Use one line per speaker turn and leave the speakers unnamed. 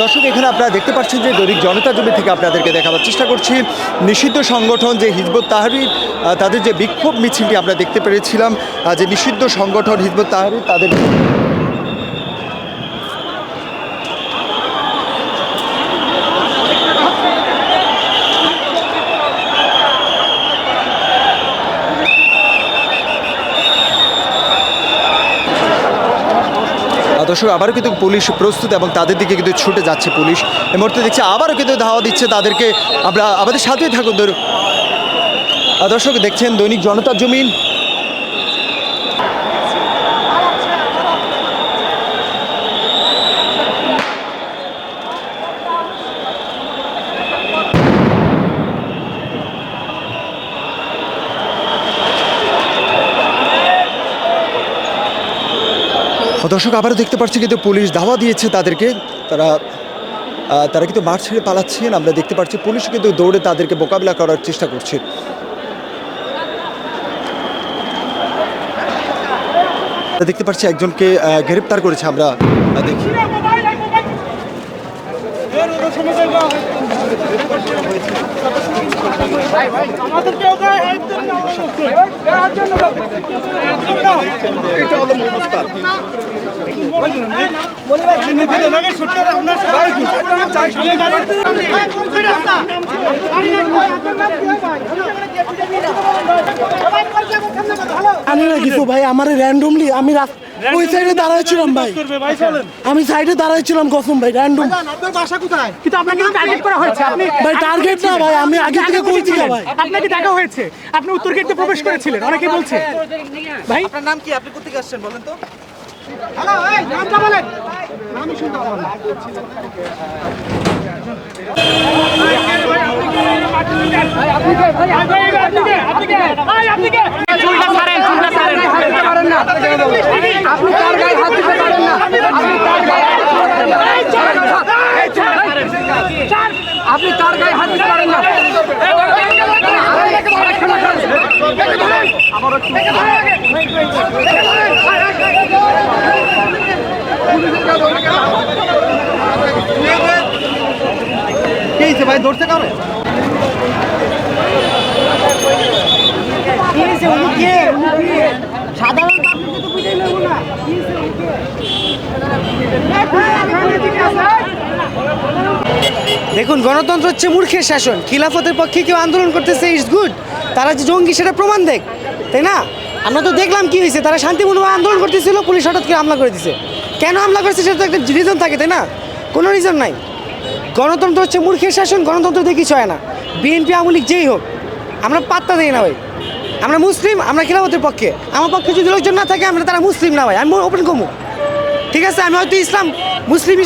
দর্শক, এখানে আপনারা দেখতে পাচ্ছেন যে দৈনিক জনতা জমি থেকে আপনাদেরকে দেখাবার চেষ্টা করছি। নিষিদ্ধ সংগঠন যে হিজবুত তাহারির তাদের যে বিক্ষোভ মিছিলটি আমরা দেখতে পেরেছিলাম যে নিষিদ্ধ সংগঠন হিজবুত তাহারির, তাদের দর্শক, আবারও কিন্তু পুলিশ প্রস্তুত এবং তাদের দিকে কিন্তু ছুটে যাচ্ছে পুলিশ। এ মুহূর্তে দেখছি আবারও কিন্তু ধাওয়া দিচ্ছে তাদেরকে। আমরা আমাদের সাথেই থাকুন দর্শক, দেখছেন দৈনিক জনতার জমিন। দর্শক আবারও দেখতে পাচ্ছি কিন্তু পুলিশ ধাওয়া দিয়েছে তাদেরকে। তারা তারা কিন্তু মাঠ ছেড়ে পালাচ্ছেন। আমরা দেখতে পাচ্ছি পুলিশ কিন্তু দৌড়ে তাদেরকে মোকাবিলা করার চেষ্টা করছে। দেখতে পাচ্ছি একজনকে গ্রেপ্তার করেছে আমরা দেখি।
আমি
না কিছু ভাই আমার র্যান্ডমলি আমি রাস- ওই সাইডে ভাই।
করবে, ভাই
আমি সাইডে দাঁড়াইছিলাম কসম ভাই র্যান্ডম
আপনার বাসা কোথায়? কিন্তু আপনাকে টার্গেট করা হয়েছে আপনি
ভাই টার্গেট না ভাই আমি আগে থেকে কইছি না ভাই।
আপনাকে দেখা হয়েছে আপনি উত্তর গেটে প্রবেশ করেছিলেন অনেকে বলছে। ভাই?
আপনার নাম কি? আপনি কোথেকে আসছেন বলেন তো।
হ্যালো এই নামটা বলেন। নামই শুনতে পারলাম আপনি কার গায়ে হাত দিতে পারেন না। আপনি কার গায়ে হাত পারেন না। আপনি কার গায়ে হাত দিতে পারেন না। ভাই ধরতে কারও?
দেখুন, গণতন্ত্র হচ্ছে মূর্খের শাসন। খিলাফতের পক্ষে কেউ আন্দোলন করতেছে ইটস গুড তারা যে জঙ্গি, সেটা প্রমাণ দেখ, তাই না? আমরা তো দেখলাম কি হয়েছে, তারা শান্তিপূর্ণভাবে আন্দোলন করতেছিল, পুলিশ হঠাৎ করে হামলা করে দিছে। কেন হামলা করেছে, সেটা তো একটা রিজন থাকে, তাই না? কোনো রিজন নাই। গণতন্ত্র হচ্ছে মূর্খের শাসন, গণতন্ত্র দিয়ে কিছু হয় না। বিএনপি, আওয়ামী লীগ, যেই হোক, আমরা পাত্তা দিই না ভাই। আমরা মুসলিম, আমরা খিলাফতের পক্ষে। আমার পক্ষে যদি লোকজন না থাকে, আমরা তারা মুসলিম না ভাই, আমি ওপেন কমু ঠিক আছে? আমি হয়তো ইসলাম, মুসলিম